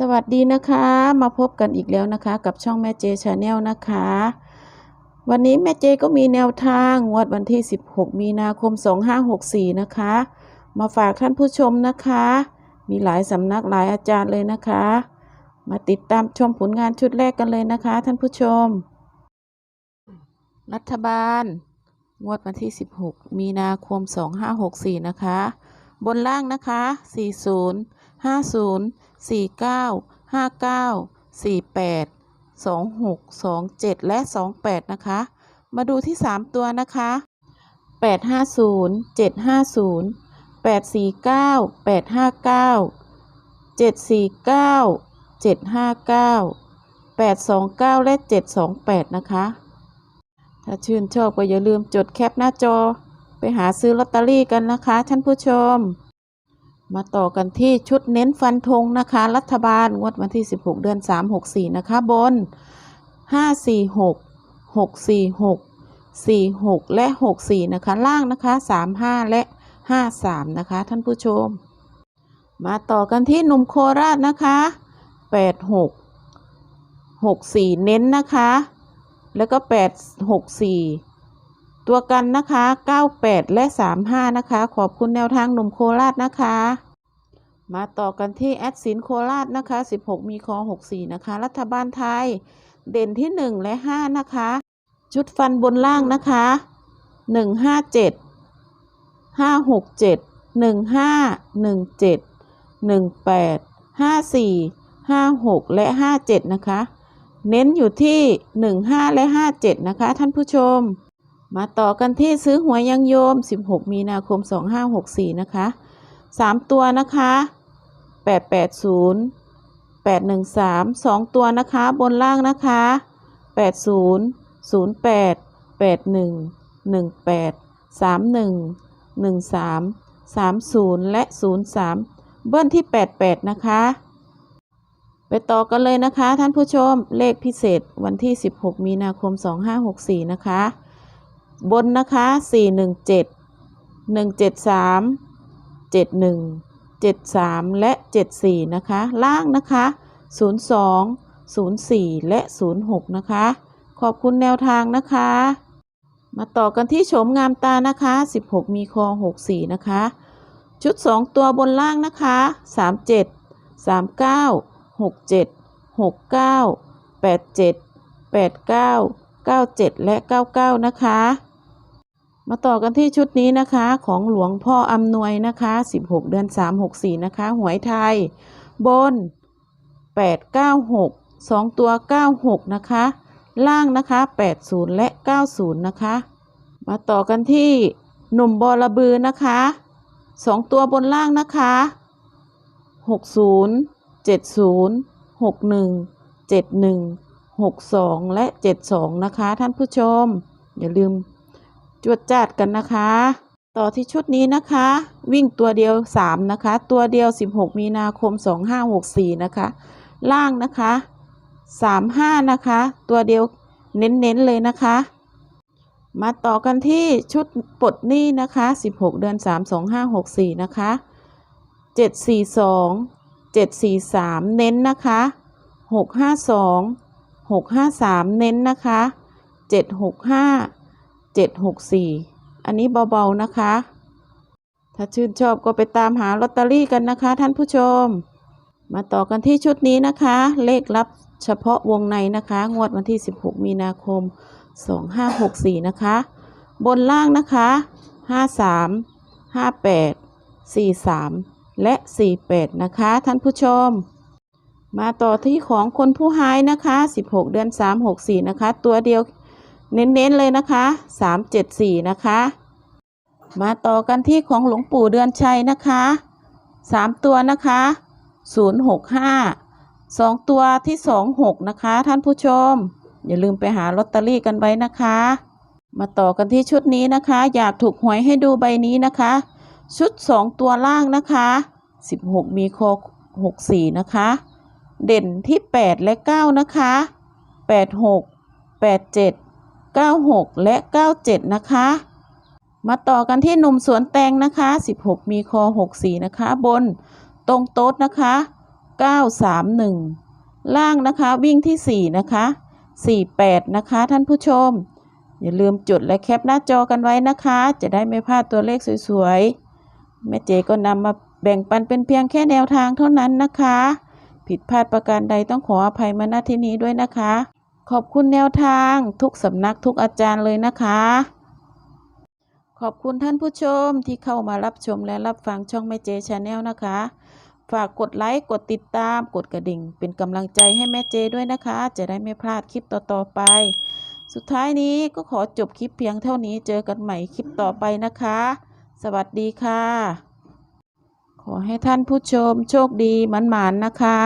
สวัสดีนะคะ มาพบกันอีกแล้วนะคะ กับช่องแม่เจชาแนลนะคะ วันนี้แม่เจก็มีแนวทางงวดวันที่ 16 มีนาคม 2564 นะคะ มาฝากท่านผู้ชมนะคะ มีหลายสำนักหลายอาจารย์เลยนะคะ มาติดตามชมผลงานชุดแรกกันเลยนะคะ ท่านผู้ชม รัฐบาล งวดวันที่ 16 มีนาคม 2564 นะคะ บนล่างนะคะ 40 50 49 59 48 26 27 และ 28 นะคะ มาดูที่ 3 ตัวนะคะ 850 750 849 859 749 759 829 และ 728 นะคะ ถ้าชื่นชอบก็อย่าลืมจดแคปหน้าจอ หาซื้อลอตเตอรี่กันนะคะท่านผู้ชม มาต่อกันที่ชุดเน้นฟันธงนะคะ รัฐบาลงวดวันที่ 16 เดือน 3 64 นะคะ บน 546 646 46 และ 64 นะคะ ล่างนะคะ 35 และ 53 นะคะ ท่านผู้ชม มาต่อกันที่หนุ่มโคราชนะคะ 86 64 เน้นนะคะ แล้วก็ 864 ตัวกันนะคะ 98 และ 35 นะคะ ขอบคุณแนวทางหนุ่มโคราชนะคะ มาต่อกันที่แอดสินโคราชนะคะ 16 มีคอ64 นะคะ รัฐบาลไทย เด่นที่ 1 และ 5 นะคะ ชุดฟันบนล่างนะคะ 157 567 15 17 18 54 56 และ 57 นะคะ เน้นอยู่ที่ 15 และ 57 นะคะ ท่านผู้ชม มาต่อกันที่ซื้อหวยยังโยม 16 มีนาคม 2564 นะคะ 3 ตัวนะคะ 880 813 2 ตัวนะคะ บนล่างนะคะ 80 08 81 18 31 13 30 และ 03 เบิ้ลที่ 88 นะคะ ไปต่อกันเลยนะคะท่านผู้ชมเลขพิเศษวันที่ 16 มีนาคม 2564 นะคะ บนนะคะ 417 173 71 73 และ 74 นะคะ ล่างนะคะ 02 04 และ 06 นะคะ ขอบคุณแนวทางนะคะ มาต่อกันที่โฉมงามตานะคะ 16 มีคอ 64 นะคะ ชุด 2 ตัวบนล่างนะคะ 37 39 67 69 87 89 97 และ 99 นะคะ มาต่อกันที่ชุดนี้นะคะของหลวงพ่ออำนวยนะคะ 16 เดือน 3 64 นะคะ หวยไทย บน 896 2 ตัว 96 นะคะ ล่างนะคะ 80 และ 90 นะคะ มาต่อกันที่หนุ่มบอระบือนะคะ 2 ตัวบนล่างนะคะ 60 70 61 71 62 และ 72 นะคะ ท่านผู้ชม อย่าลืม จวดจัดกันนะคะ ต่อที่ชุดนี้นะคะ วิ่งตัวเดียว 3 นะคะ ตัวเดียว 16 มีนาคม 2564 นะคะ ล่างนะคะ 35 นะคะ ตัวเดียวเน้นๆเลยนะคะ มาต่อกันที่ชุดปลดหนี้นะคะ 16 เดือน 3 2564 นะคะ 742 743 เน้นนะคะ 652 653 เน้นนะคะ 765 764 อันนี้เบาๆนะคะ ถ้าชื่นชอบก็ไปตามหาลอตเตอรี่กันนะคะ ท่านผู้ชม มาต่อกันที่ชุดนี้นะคะ เลขลับเฉพาะวงในนะคะ งวดวันที่ 16 มีนาคม 2564 นะคะ บนล่างนะคะ 53 58 43 และ 48 นะคะ ท่านผู้ชม มาต่อที่ของคนผู้หายนะคะ 16 เดือน 3 64 นะคะ ตัวเดียว เน้นๆเลยนะคะ 374 นะคะ มาต่อกันที่ของหลวงปู่เดือนชัยนะคะ 3 ตัวนะคะ 065 2 ตัวที่ 26 นะคะ ท่านผู้ชม อย่าลืมไปหาลอตเตอรี่กันไว้นะคะ มาต่อกันที่ชุดนี้นะคะ อยากถูกหวยให้ดูใบนี้นะคะ ชุด 2 ตัวล่างนะคะ 16 มีโค64 นะคะ เด่นที่ 8 และ 9 นะคะ 86 87 96 และ 97 นะคะ มาต่อกันที่หนุ่มสวนแตงนะคะ 16 มีคอ 64 นะคะ บนตรงโต๊ดนะคะ 931 ล่างนะคะวิ่งที่ 4 นะคะ 48 นะคะ ท่านผู้ชม อย่าลืมจดและแคปหน้าจอกันไว้นะคะ จะได้ไม่พลาดตัวเลขสวยๆ แม่เจก็นำมาแบ่งปันเป็นเพียงแค่แนวทางเท่านั้นนะคะ ผิดพลาดประการใดต้องขออภัยมาณที่นี้ด้วยนะคะ ขอบคุณแนวทางทุกสำนักทุกอาจารย์เลยนะคะ ขอบคุณท่านผู้ชมที่เข้ามารับชมและรับฟังช่องแม่เจชาแนลนะคะ ฝากกดไลค์ กดติดตาม กดกระดิ่ง เป็นกำลังใจให้แม่เจด้วยนะคะ จะได้ไม่พลาดคลิปต่อๆไป สุดท้ายนี้ก็ขอจบคลิปเพียงเท่านี้เจอกันใหม่คลิปต่อไปนะคะ สวัสดีค่ะ ขอให้ท่านผู้ชมโชคดีหมันๆนะคะ